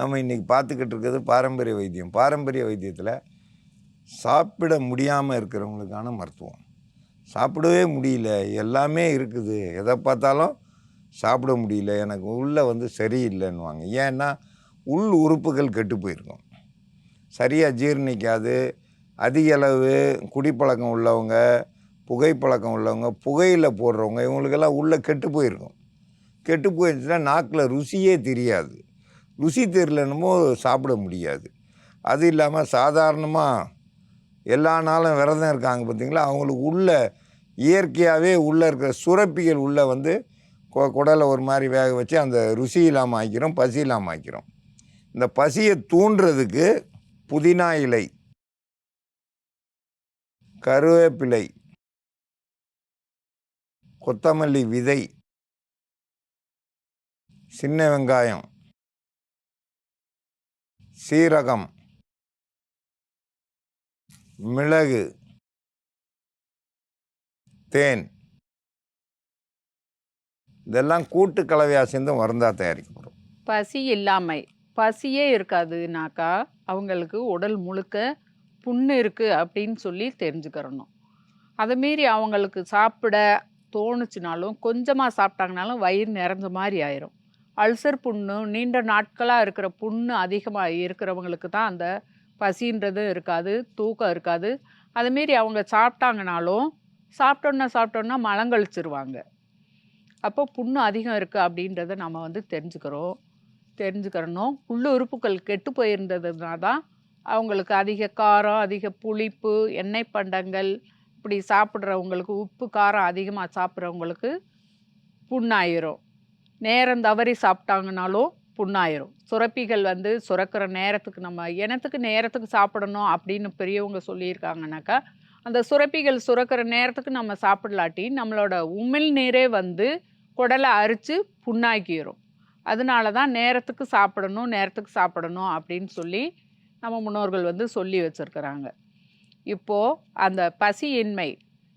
நம்ம இன்றைக்கி பார்த்துக்கிட்டு இருக்கிறது பாரம்பரிய வைத்தியம். பாரம்பரிய வைத்தியத்தில் சாப்பிட முடியாமல் இருக்கிறவங்களுக்கான மருத்துவம். சாப்பிடவே முடியல. எல்லாமே இருக்குது. எதை பார்த்தாலும் சாப்பிட முடியல. எனக்கு உள்ளே வந்து சரியில்லைன்னுவாங்க. ஏன்னா உள் உறுப்புகள் கெட்டு போயிருக்கும். சரியாக ஜீரணிக்காது. அதிக அளவு குடிப்பழக்கம் உள்ளவங்க புகைப்பழக்கம் உள்ளவங்க புகையில் போடுறவங்க இவங்களுக்கெல்லாம் உள்ளே கெட்டு போயிருக்கும். கெட்டு போயிருந்துச்சுன்னா நாக்கில் ருசியே தெரியாது. ருசி தெரியலன்னுமோ சாப்பிட முடியாது. அது இல்லாமல் சாதாரணமாக எல்லா நாளும் விரதம் இருக்காங்க பார்த்திங்களா அவங்களுக்கு உள்ள இயற்கையாகவே உள்ளே இருக்கிற சுரப்பிகள் உள்ளே வந்து கொ- குடலை ஒரு மாதிரி வேக வச்சு அந்த ருசி இல்லாமல் ஆக்கிறோம் பசி இல்லாமல் ஆக்கிறோம் இந்த பசியை தூண்டுறதுக்கு புதினா இலை கருவேப்பிலை கொத்தமல்லி விதை சின்ன வெங்காயம் சீரகம் மிளகு தேன். இதெல்லாம் கூட்டு கலவையாக சேர்ந்து மருந்தாக தயாரிக்கப்படும். பசி இல்லாமை. பசியே இருக்காதுனாக்கா அவங்களுக்கு உடல் முழுக்க புண்ணு இருக்குது அப்படின்னு சொல்லி தெரிஞ்சுக்கிறணும். அதை அவங்களுக்கு சாப்பிட தோணுச்சுனாலும் கொஞ்சமாக சாப்பிட்டாங்கனாலும் வயிறு நிறைஞ்ச மாதிரி ஆயிரும். அல்சர் புண்ணு நீண்ட நாட்களாக இருக்கிற புண்ணு அதிகமாக இருக்கிறவங்களுக்கு தான் அந்த பசின்றது இருக்காது தூக்கம் இருக்காது. அதுமாரி அவங்க சாப்பிட்டாங்கனாலும் சாப்பிட்டோன்னா சாப்பிட்டோன்னா மலங்கழிச்சிருவாங்க அப்போ புண்ணு அதிகம் இருக்குது அப்படின்றத நம்ம வந்து தெரிஞ்சுக்கிறோம். தெரிஞ்சுக்கிறணும். உள்ள உறுப்புகள் கெட்டு போயிருந்ததுனா தான் அவங்களுக்கு அதிக காரம் அதிக புளிப்பு எண்ணெய் பண்டங்கள் இப்படி சாப்பிட்றவங்களுக்கு உப்பு காரம் அதிகமாக சாப்பிட்றவங்களுக்கு புண்ணாயிரும். நேரம் தவறி சாப்பிட்டாங்கனாலும் புண்ணாயிரும். சுரப்பிகள் வந்து சுரக்கிற நேரத்துக்கு நம்ம எனத்துக்கு நேரத்துக்கு சாப்பிடணும் அப்படின்னு பெரியவங்க சொல்லியிருக்காங்கனாக்கா அந்த சுரப்பிகள் சுரக்கிற நேரத்துக்கு நம்ம சாப்பிடலாட்டி நம்மளோட உமிழ் நீரே வந்து குடலை அரித்து புண்ணாக்கிடும் அதனால தான் நேரத்துக்கு சாப்பிடணும் நேரத்துக்கு சாப்பிடணும் அப்படின்னு சொல்லி நம்ம முன்னோர்கள் வந்து சொல்லி வச்சுருக்கிறாங்க. இப்போது அந்த பசியின்மை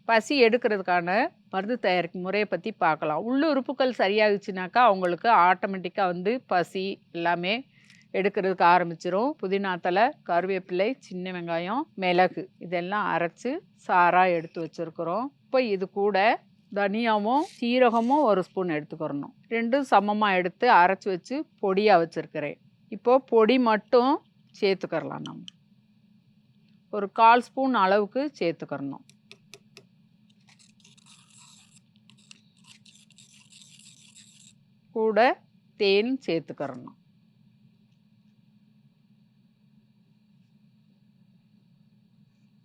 பசி எடுக்கிறதுக்கான மருந்து தயாரிக்கும் முறையை பற்றி பார்க்கலாம். உள்ளுறுப்புகள் சரியாகிச்சுனாக்கா அவங்களுக்கு ஆட்டோமேட்டிக்காக வந்து பசி எல்லாமே எடுக்கிறதுக்கு ஆரம்பிச்சிரும். புதினாத்தில் கருவேப்பிலை சின்ன வெங்காயம் மிளகு இதெல்லாம் அரைச்சி சாராக எடுத்து வச்சுருக்குறோம். இப்போ இது கூட தனியாவும் சீரகமும் ஒரு ஸ்பூன் எடுத்துக்கிறணும். ரெண்டும் சமமாக எடுத்து அரைச்சி வச்சு பொடியாக வச்சுருக்கிறேன். இப்போது பொடி மட்டும் சேர்த்துக்கிறலாம் நம்ம. ஒரு கால் ஸ்பூன் அளவுக்கு சேர்த்துக்கிறணும். கூட தேன் சேர்த்துக்கிறணும்.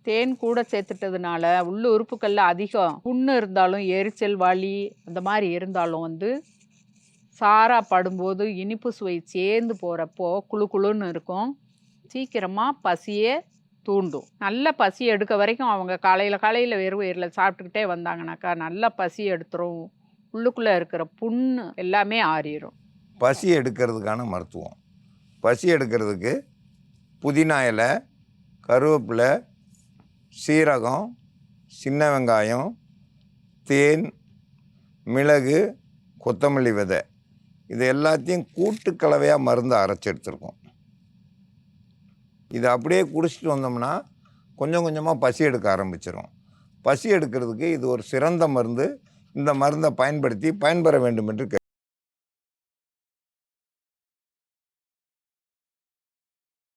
தேன் கூட சேர்த்துட்டதுனால உள்ள உறுப்புகளில் அதிகம். புண்ணு இருந்தாலும் எரிச்சல் வலி அந்த மாதிரி இருந்தாலும் வந்து சாரா படும்போது இனிப்பு சுவை சேர்ந்து போகிறப்போ குளு குளுன்னு இருக்கும். சீக்கிரமாக பசியே தூண்டும். நல்ல பசி எடுக்க வரைக்கும் அவங்க காலையில் காலையில் வெறும் வயிறில் சாப்பிட்டுக்கிட்டே வந்தாங்கனாக்கா நல்லா பசி எடுத்துரும். உள்ளுக்குள்ளே இருக்கிற புண்ணு எல்லாமே ஆறிடும் பசி எடுக்கிறதுக்கான மருத்துவம். பசி எடுக்கிறதுக்கு புதினா இலை கருவேப்பிலை சீரகம் சின்ன வெங்காயம் தேன் மிளகு கொத்தமல்லி விதை. இது எல்லாத்தையும் கூட்டு கலவையாக மருந்து அரைச்சி எடுத்துருக்கோம். இதை அப்படியே குடிச்சிட்டு வந்தோம்னா கொஞ்சம் கொஞ்சமாக பசி எடுக்க ஆரம்பிச்சிடும் பசி எடுக்கிறதுக்கு இது ஒரு சிறந்த மருந்து. இந்த மருந்தை பயன்படுத்தி பயன்பெற வேண்டும் என்று